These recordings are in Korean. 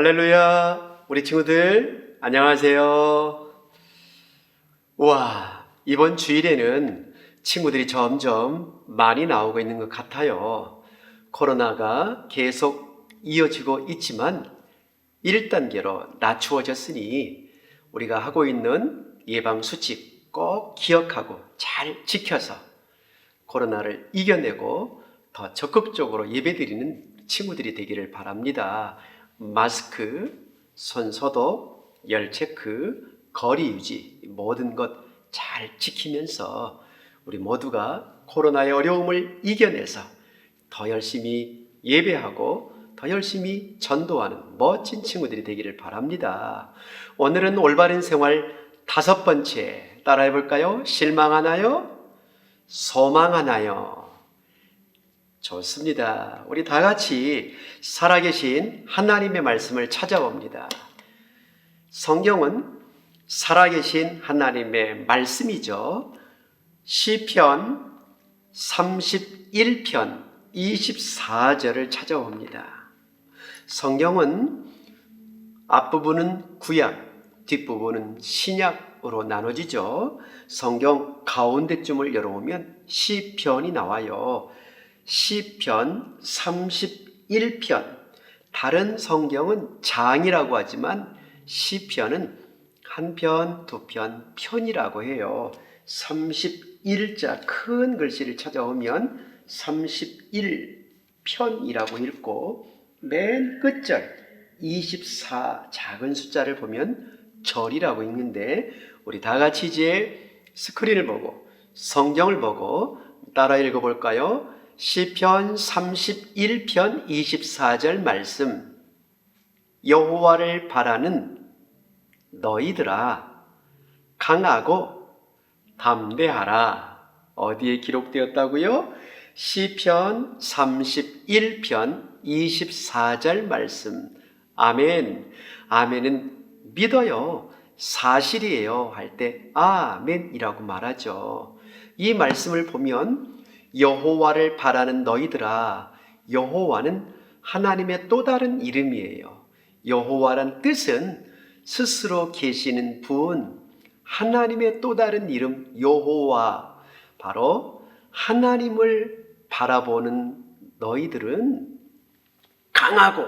할렐루야, 우리 친구들, 안녕하세요. 우와, 이번 주일에는 친구들이 점점 많이 나오고 있는 것 같아요. 코로나가 계속 이어지고 있지만 1단계로 낮추어졌으니 우리가 하고 있는 예방수칙 꼭 기억하고 잘 지켜서 코로나를 이겨내고 더 적극적으로 예배드리는 친구들이 되기를 바랍니다. 마스크, 손 소독, 열 체크, 거리 유지 모든 것 잘 지키면서 우리 모두가 코로나의 어려움을 이겨내서 더 열심히 예배하고 더 열심히 전도하는 멋진 친구들이 되기를 바랍니다. 오늘은 올바른 생활 다섯 번째 따라해 볼까요? 실망하나요? 소망하나요? 좋습니다. 우리 다 같이 살아계신 하나님의 말씀을 찾아봅니다. 성경은 살아계신 하나님의 말씀이죠. 시편 31편 24절을 찾아봅니다. 성경은 앞부분은 구약, 뒷부분은 신약으로 나눠지죠. 성경 가운데쯤을 열어보면 시편이 나와요. 시편 31편. 다른 성경은 장이라고 하지만 시편은 한 편, 두 편, 편이라고 해요. 31자 큰 글씨를 찾아오면 31편이라고 읽고 맨 끝절 24 작은 숫자를 보면 절이라고 읽는데 우리 다 같이 이제 스크린을 보고 성경을 보고 따라 읽어볼까요? 시편 31편 24절 말씀. 여호와를 바라는 너희들아 강하고 담대하라. 어디에 기록되었다고요? 시편 31편 24절 말씀. 아멘. 아멘은 믿어요. 사실이에요. 할 때 아멘이라고 말하죠. 이 말씀을 보면 여호와를 바라는 너희들아 여호와는 하나님의 또 다른 이름이에요 여호와란 뜻은 스스로 계시는 분 하나님의 또 다른 이름 여호와 바로 하나님을 바라보는 너희들은 강하고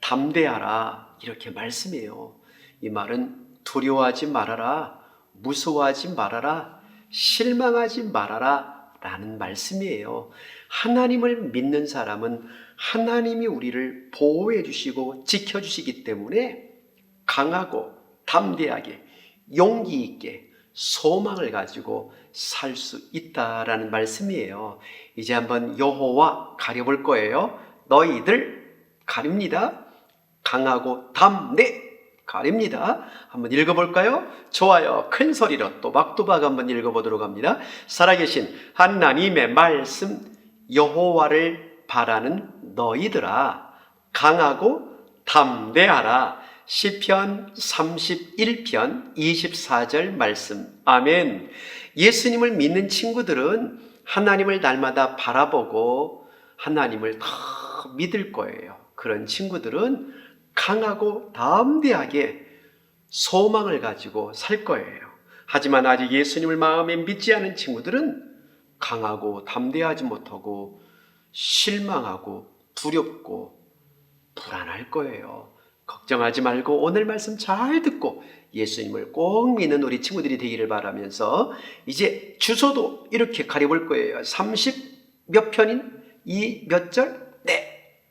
담대하라 이렇게 말씀해요. 이 말은 두려워하지 말아라, 무서워하지 말아라, 실망하지 말아라 라는 말씀이에요. 하나님을 믿는 사람은 하나님이 우리를 보호해 주시고 지켜 주시기 때문에 강하고 담대하게 용기 있게 소망을 가지고 살 수 있다라는 말씀이에요. 이제 한번 여호와 가려볼 거예요. 너희들 가립니다. 강하고 담대 가립니다. 한번 읽어볼까요? 좋아요. 큰 소리로 또박또박 한번 읽어보도록 합니다. 살아계신 하나님의 말씀 여호와를 바라는 너희들아 강하고 담대하라. 시편 31편 24절 말씀. 아멘. 예수님을 믿는 친구들은 하나님을 날마다 바라보고 하나님을 더 믿을 거예요. 그런 친구들은 강하고 담대하게 소망을 가지고 살 거예요. 하지만 아직 예수님을 마음에 믿지 않은 친구들은 강하고 담대하지 못하고 실망하고 두렵고 불안할 거예요. 걱정하지 말고 오늘 말씀 잘 듣고 예수님을 꼭 믿는 우리 친구들이 되기를 바라면서 이제 주소도 이렇게 가려볼 거예요. 30 몇 편인 이 몇 절?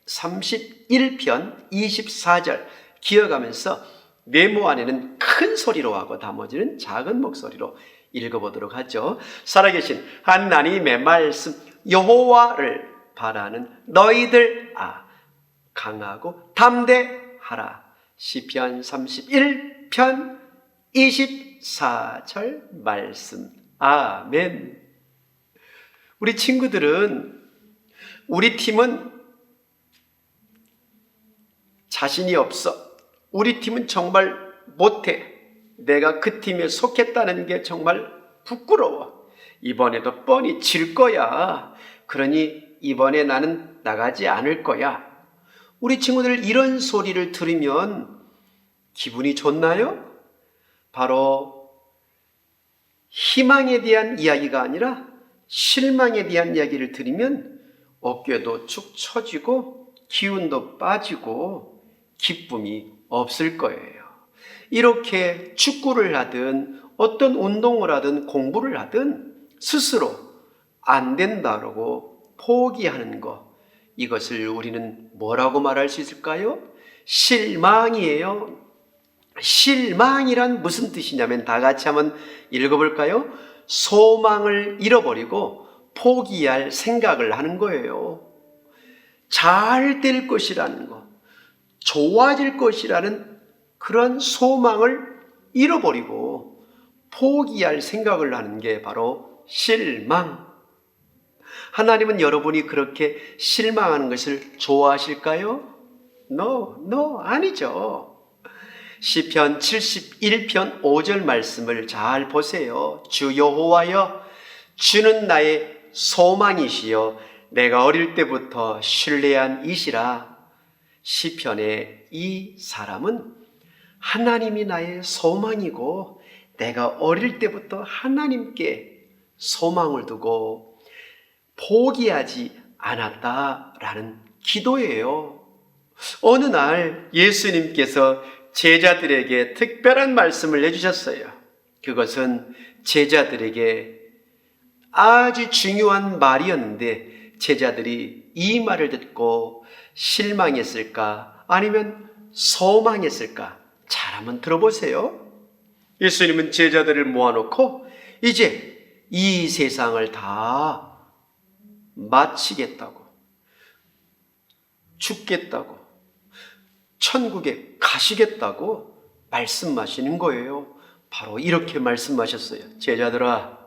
네. 31편 24절 기억하면서 메모 안에는 큰 소리로 하고 나머지는 작은 목소리로 읽어보도록 하죠. 살아계신 하나님의 말씀 여호와를 바라는 너희들 아 강하고 담대하라. 시편 31편 24절 말씀. 아멘. 우리 친구들은 우리 팀은 자신이 없어. 우리 팀은 정말 못해. 내가 그 팀에 속했다는 게 정말 부끄러워. 이번에도 뻔히 질 거야. 그러니 이번에 나는 나가지 않을 거야. 우리 친구들 이런 소리를 들으면 기분이 좋나요? 바로 희망에 대한 이야기가 아니라 실망에 대한 이야기를 들으면 어깨도 축 처지고 기운도 빠지고 기쁨이 없을 거예요. 이렇게 축구를 하든 어떤 운동을 하든 공부를 하든 스스로 안 된다고 포기하는 것. 이것을 우리는 뭐라고 말할 수 있을까요? 실망이에요. 실망이란 무슨 뜻이냐면 다 같이 한번 읽어볼까요? 소망을 잃어버리고 포기할 생각을 하는 거예요. 잘 될 것이라는 거, 좋아질 것이라는 그런 소망을 잃어버리고 포기할 생각을 하는 게 바로 실망. 하나님은 여러분이 그렇게 실망하는 것을 좋아하실까요? No, no, 아니죠. 시편 71편 5절 말씀을 잘 보세요. 주 여호와여 주는 나의 소망이시여 내가 어릴 때부터 신뢰한 이시라 시편의 이 사람은 하나님이 나의 소망이고 내가 어릴 때부터 하나님께 소망을 두고 포기하지 않았다라는 기도예요. 어느 날 예수님께서 제자들에게 특별한 말씀을 해주셨어요. 그것은 제자들에게 아주 중요한 말이었는데 제자들이 이 말을 듣고 실망했을까 아니면 소망했을까 잘 한번 들어보세요. 예수님은 제자들을 모아놓고 이제 이 세상을 다 마치겠다고 죽겠다고 천국에 가시겠다고 말씀하시는 거예요. 바로 이렇게 말씀하셨어요. 제자들아,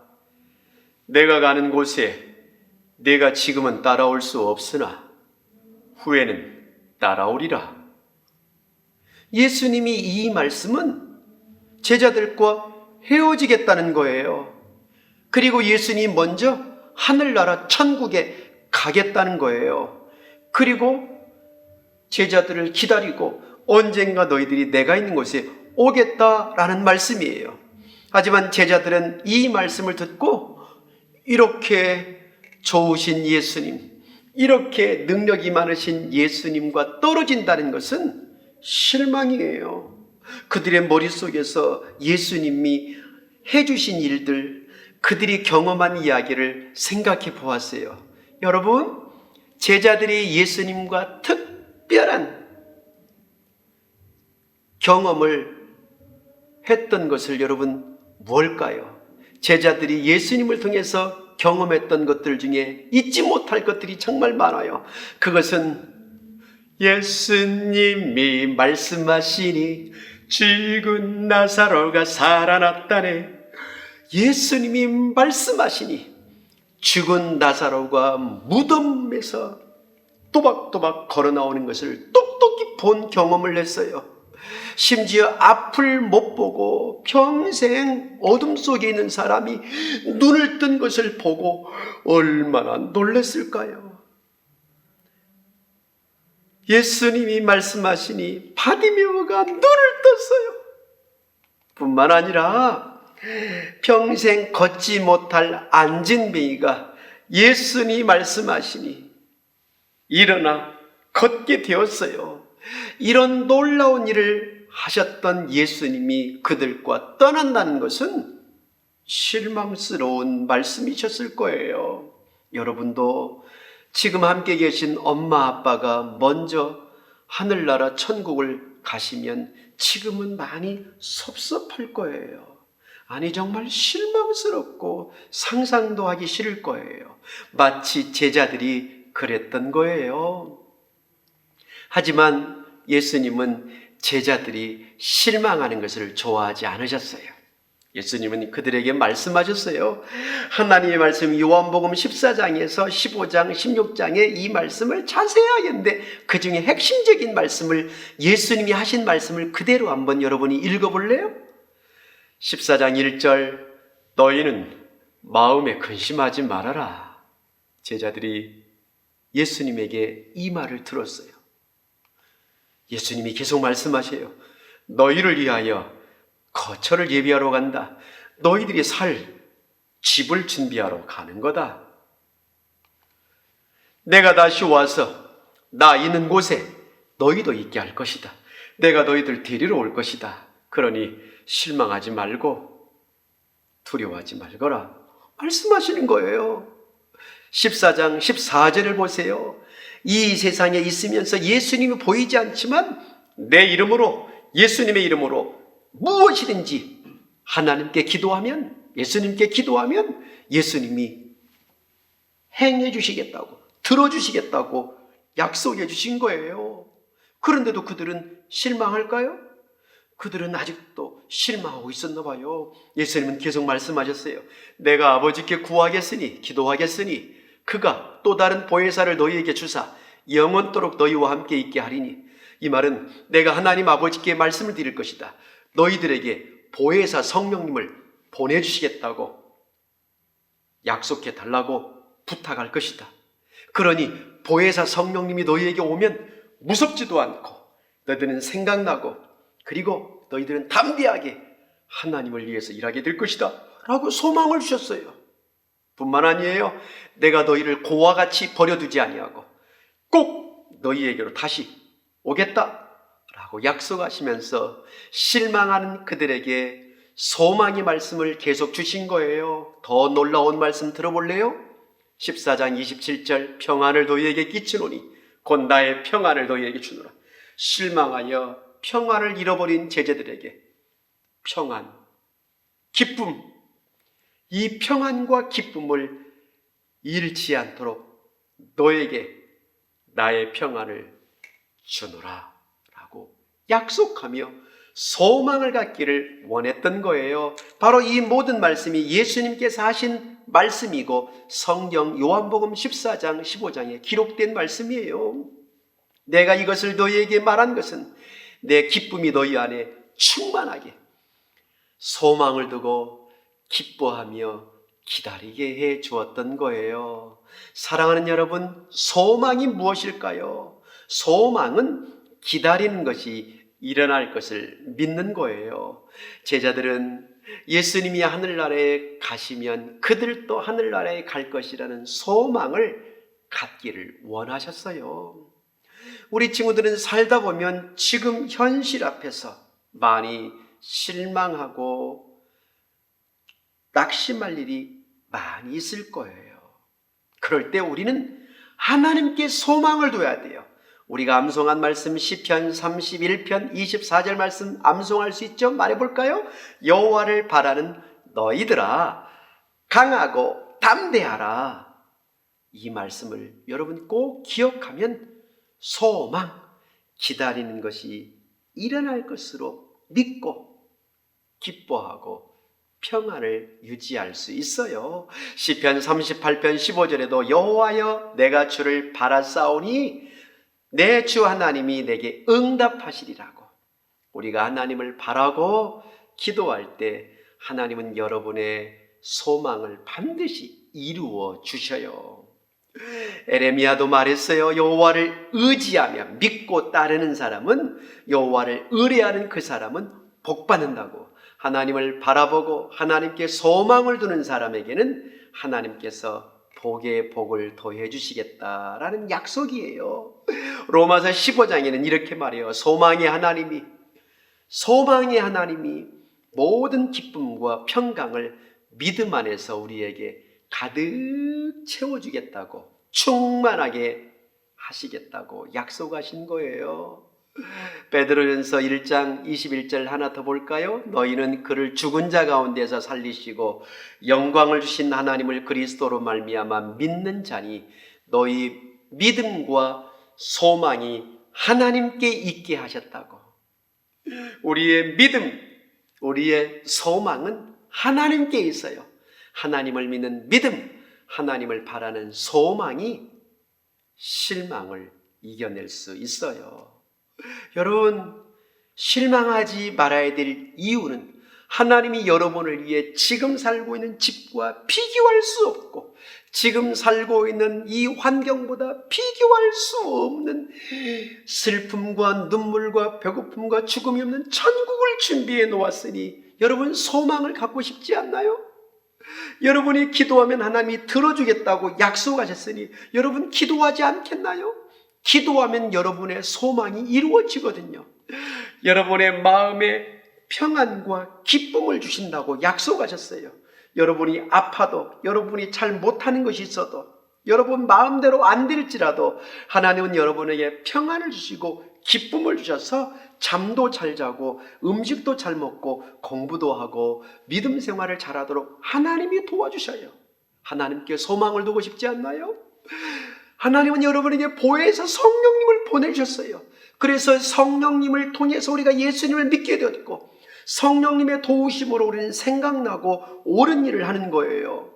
내가 가는 곳에 내가 지금은 따라올 수 없으나 후에는 따라오리라. 예수님이 이 말씀은 제자들과 헤어지겠다는 거예요. 그리고 예수님 먼저 하늘나라 천국에 가겠다는 거예요. 그리고 제자들을 기다리고 언젠가 너희들이 내가 있는 곳에 오겠다라는 말씀이에요. 하지만 제자들은 이 말씀을 듣고 이렇게 좋으신 예수님, 이렇게 능력이 많으신 예수님과 떨어진다는 것은 실망이에요. 그들의 머릿속에서 예수님이 해주신 일들, 그들이 경험한 이야기를 생각해 보았어요. 여러분, 제자들이 예수님과 특별한 경험을 했던 것을 여러분 뭘까요? 제자들이 예수님을 통해서 경험했던 것들 중에 잊지 못할 것들이 정말 많아요. 그것은 예수님이 말씀하시니 죽은 나사로가 살아났다네. 예수님이 말씀하시니 죽은 나사로가 무덤에서 또박또박 걸어 나오는 것을 똑똑히 본 경험을 했어요. 심지어 앞을 못 보고 평생 어둠 속에 있는 사람이 눈을 뜬 것을 보고 얼마나 놀랐을까요? 예수님이 말씀하시니 바디메오가 눈을 떴어요. 뿐만 아니라 평생 걷지 못할 안진뱅이가 예수님이 말씀하시니 일어나 걷게 되었어요. 이런 놀라운 일을 하셨던 예수님이 그들과 떠난다는 것은 실망스러운 말씀이셨을 거예요. 여러분도 지금 함께 계신 엄마 아빠가 먼저 하늘나라 천국을 가시면 지금은 많이 섭섭할 거예요. 아니 정말 실망스럽고 상상도 하기 싫을 거예요. 마치 제자들이 그랬던 거예요. 하지만 예수님은 제자들이 실망하는 것을 좋아하지 않으셨어요. 예수님은 그들에게 말씀하셨어요. 하나님의 말씀 요한복음 14장에서 15장, 16장에 이 말씀을 자세하게 했는데 그 중에 핵심적인 말씀을 예수님이 하신 말씀을 그대로 한번 여러분이 읽어볼래요? 14장 1절 너희는 마음에 근심하지 말아라. 제자들이 예수님에게 이 말을 들었어요. 예수님이 계속 말씀하세요. 너희를 위하여 거처를 예비하러 간다. 너희들이 살 집을 준비하러 가는 거다. 내가 다시 와서 나 있는 곳에 너희도 있게 할 것이다. 내가 너희들 데리러 올 것이다. 그러니 실망하지 말고 두려워하지 말거라. 말씀하시는 거예요. 14장 14절을 보세요. 이 세상에 있으면서 예수님이 보이지 않지만 내 이름으로 예수님의 이름으로 무엇이든지 하나님께 기도하면 예수님께 기도하면 예수님이 행해 주시겠다고 들어 주시겠다고 약속해 주신 거예요. 그런데도 그들은 실망할까요? 그들은 아직도 실망하고 있었나 봐요. 예수님은 계속 말씀하셨어요. 내가 아버지께 구하겠으니 기도하겠으니 그가 또 다른 보혜사를 너희에게 주사 영원토록 너희와 함께 있게 하리니 이 말은 내가 하나님 아버지께 말씀을 드릴 것이다. 너희들에게 보혜사 성령님을 보내주시겠다고 약속해 달라고 부탁할 것이다. 그러니 보혜사 성령님이 너희에게 오면 무섭지도 않고 너희들은 생각나고 그리고 너희들은 담대하게 하나님을 위해서 일하게 될 것이다. 라고 소망을 주셨어요. 뿐만 아니에요. 내가 너희를 고와 같이 버려두지 아니하고 꼭 너희에게로 다시 오겠다. 라고 약속하시면서 실망하는 그들에게 소망의 말씀을 계속 주신 거예요. 더 놀라운 말씀 들어볼래요? 14장 27절 평안을 너희에게 끼치노니 곧 나의 평안을 너희에게 주노라. 실망하여 평안을 잃어버린 제자들에게 평안, 기쁨, 이 평안과 기쁨을 잃지 않도록 너에게 나의 평안을 주노라 라고 약속하며 소망을 갖기를 원했던 거예요. 바로 이 모든 말씀이 예수님께서 하신 말씀이고 성경 요한복음 14장 15장에 기록된 말씀이에요. 내가 이것을 너희에게 말한 것은 내 기쁨이 너희 안에 충만하게 소망을 두고 기뻐하며 기다리게 해 주었던 거예요. 사랑하는 여러분, 소망이 무엇일까요? 소망은 기다리는 것이 일어날 것을 믿는 거예요. 제자들은 예수님이 하늘나라에 가시면 그들도 하늘나라에 갈 것이라는 소망을 갖기를 원하셨어요. 우리 친구들은 살다 보면 지금 현실 앞에서 많이 실망하고 낙심할 일이 많이 있을 거예요. 그럴 때 우리는 하나님께 소망을 둬야 돼요. 우리가 암송한 말씀 시편 31편 24절 말씀 암송할 수 있죠? 말해 볼까요? 여호와를 바라는 너희들아 강하고 담대하라. 이 말씀을 여러분 꼭 기억하면 소망 기다리는 것이 일어날 것으로 믿고 기뻐하고 평안을 유지할 수 있어요. 시편 38편 15절에도 여호와여 내가 주를 바라싸오니 내 주 하나님이 내게 응답하시리라고. 우리가 하나님을 바라고 기도할 때 하나님은 여러분의 소망을 반드시 이루어 주셔요. 에레미야도 말했어요. 여호와를 의지하며 믿고 따르는 사람은 여호와를 의뢰하는 그 사람은 복 받는다고. 하나님을 바라보고 하나님께 소망을 두는 사람에게는 하나님께서 복의 복을 더해 주시겠다라는 약속이에요. 로마서 15장에는 이렇게 말해요. 소망의 하나님이 소망의 하나님이 모든 기쁨과 평강을 믿음 안에서 우리에게 가득 채워 주겠다고 충만하게 하시겠다고 약속하신 거예요. 베드로전서 1장 21절 하나 더 볼까요? 너희는 그를 죽은 자 가운데서 살리시고 영광을 주신 하나님을 그리스도로 말미암아 믿는 자니 너희 믿음과 소망이 하나님께 있게 하셨다고. 우리의 믿음, 우리의 소망은 하나님께 있어요. 하나님을 믿는 믿음, 하나님을 바라는 소망이 실망을 이겨낼 수 있어요. 여러분, 실망하지 말아야 될 이유는 하나님이 여러분을 위해 지금 살고 있는 집과 비교할 수 없고 지금 살고 있는 이 환경보다 비교할 수 없는 슬픔과 눈물과 배고픔과 죽음이 없는 천국을 준비해 놓았으니 여러분 소망을 갖고 싶지 않나요? 여러분이 기도하면 하나님이 들어주겠다고 약속하셨으니 여러분 기도하지 않겠나요? 기도하면 여러분의 소망이 이루어지거든요. 여러분의 마음에 평안과 기쁨을 주신다고 약속하셨어요. 여러분이 아파도 여러분이 잘 못하는 것이 있어도 여러분 마음대로 안 될지라도 하나님은 여러분에게 평안을 주시고 기쁨을 주셔서 잠도 잘 자고 음식도 잘 먹고 공부도 하고 믿음 생활을 잘하도록 하나님이 도와주셔요. 하나님께 소망을 두고 싶지 않나요? 하나님은 여러분에게 보혜사 성령님을 보내주셨어요. 그래서 성령님을 통해서 우리가 예수님을 믿게 되었고 성령님의 도우심으로 우리는 생각나고 옳은 일을 하는 거예요.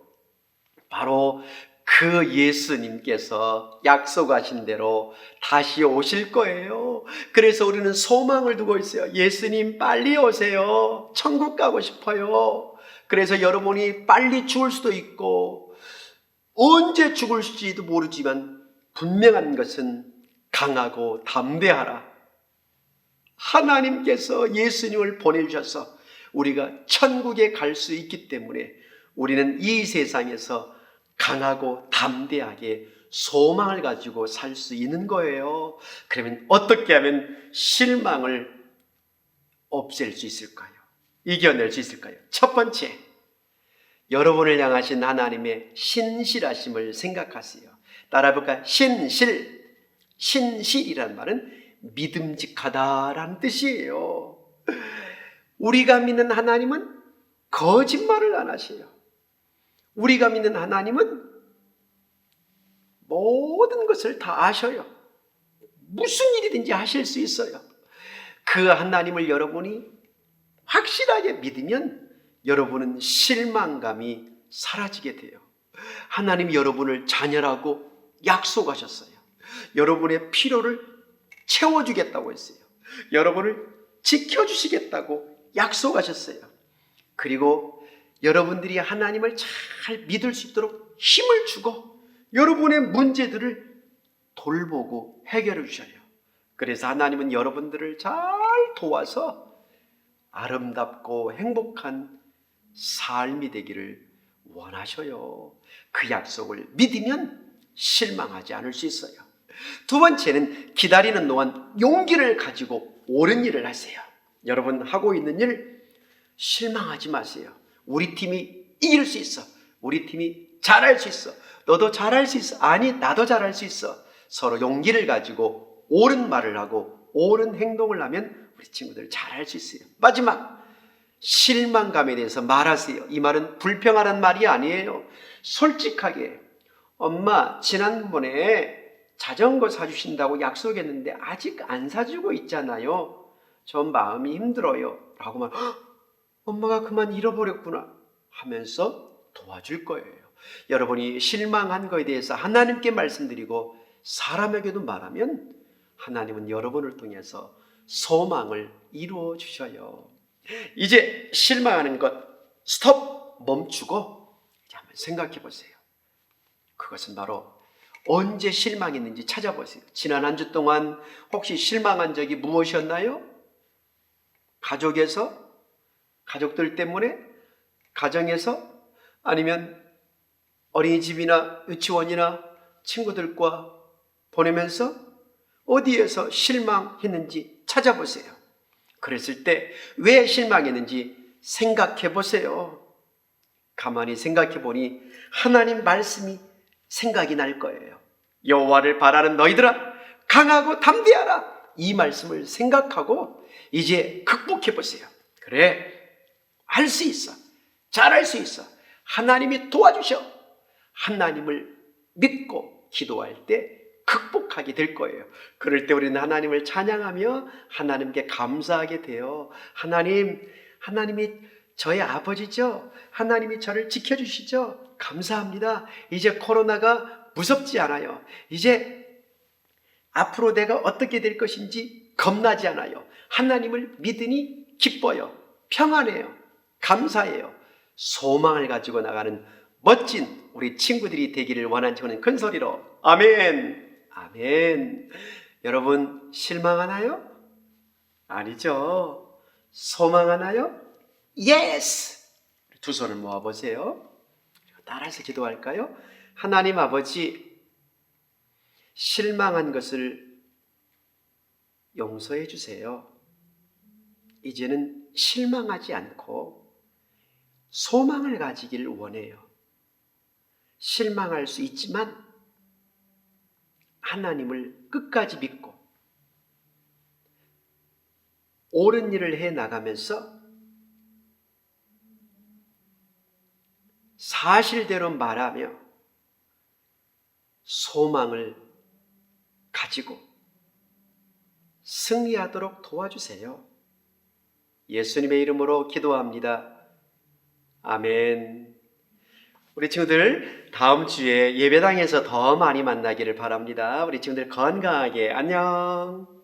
바로 그 예수님께서 약속하신 대로 다시 오실 거예요. 그래서 우리는 소망을 두고 있어요. 예수님 빨리 오세요. 천국 가고 싶어요. 그래서 여러분이 빨리 죽을 수도 있고 언제 죽을지도 모르지만 분명한 것은 강하고 담대하라. 하나님께서 예수님을 보내주셔서 우리가 천국에 갈 수 있기 때문에 우리는 이 세상에서 강하고 담대하게 소망을 가지고 살 수 있는 거예요. 그러면 어떻게 하면 실망을 없앨 수 있을까요? 이겨낼 수 있을까요? 첫 번째, 여러분을 향하신 하나님의 신실하심을 생각하세요. 따라볼까요? 신실. 신실이란 말은 믿음직하다라는 뜻이에요. 우리가 믿는 하나님은 거짓말을 안 하세요. 우리가 믿는 하나님은 모든 것을 다 아셔요. 무슨 일이든지 하실 수 있어요. 그 하나님을 여러분이 확실하게 믿으면 여러분은 실망감이 사라지게 돼요. 하나님이 여러분을 자녀라고 약속하셨어요. 여러분의 필요를 채워주겠다고 했어요. 여러분을 지켜주시겠다고 약속하셨어요. 그리고 여러분들이 하나님을 잘 믿을 수 있도록 힘을 주고 여러분의 문제들을 돌보고 해결해 주셔요. 그래서 하나님은 여러분들을 잘 도와서 아름답고 행복한 삶이 되기를 원하셔요. 그 약속을 믿으면 실망하지 않을 수 있어요. 두 번째는 기다리는 동안 용기를 가지고 옳은 일을 하세요. 여러분 하고 있는 일 실망하지 마세요. 우리 팀이 이길 수 있어. 우리 팀이 잘할 수 있어. 너도 잘할 수 있어. 아니, 나도 잘할 수 있어. 서로 용기를 가지고 옳은 말을 하고 옳은 행동을 하면 우리 친구들 잘할 수 있어요. 마지막 실망감에 대해서 말하세요. 이 말은 불평하는 말이 아니에요. 솔직하게 엄마 지난번에 자전거 사주신다고 약속했는데 아직 안 사주고 있잖아요. 전 마음이 힘들어요. 라고 말 엄마가 그만 잃어버렸구나 하면서 도와줄 거예요. 여러분이 실망한 거에 대해서 하나님께 말씀드리고 사람에게도 말하면 하나님은 여러분을 통해서 소망을 이루어 주셔요. 이제 실망하는 것 스톱 멈추고 한번 생각해 보세요. 그것은 바로 언제 실망했는지 찾아보세요. 지난 한 주 동안 혹시 실망한 적이 무엇이었나요? 가족에서 가족들 때문에 가정에서 아니면 어린이집이나 유치원이나 친구들과 보내면서 어디에서 실망했는지 찾아보세요. 그랬을 때 왜 실망했는지 생각해 보세요. 가만히 생각해 보니 하나님 말씀이 생각이 날 거예요. 여호와를 바라는 너희들아 강하고 담대하라. 이 말씀을 생각하고 이제 극복해 보세요. 그래. 할 수 있어. 잘할 수 있어. 하나님이 도와주셔. 하나님을 믿고 기도할 때 극복하게 될 거예요. 그럴 때 우리는 하나님을 찬양하며 하나님께 감사하게 돼요. 하나님, 하나님이 저의 아버지죠. 하나님이 저를 지켜주시죠. 감사합니다. 이제 코로나가 무섭지 않아요. 이제 앞으로 내가 어떻게 될 것인지 겁나지 않아요. 하나님을 믿으니 기뻐요. 평안해요. 감사해요. 소망을 가지고 나가는 멋진 우리 친구들이 되기를 원하는 저는 큰 소리로 아멘, 아멘. 여러분 실망하나요? 아니죠. 소망하나요? Yes. 두 손을 모아 보세요. 따라서 기도할까요? 하나님 아버지 실망한 것을 용서해 주세요. 이제는 실망하지 않고 소망을 가지기를 원해요. 실망할 수 있지만 하나님을 끝까지 믿고 옳은 일을 해 나가면서 사실대로 말하며 소망을 가지고 승리하도록 도와주세요. 예수님의 이름으로 기도합니다. 아멘. 우리 친구들 다음 주에 예배당에서 더 많이 만나기를 바랍니다. 우리 친구들 건강하게 안녕.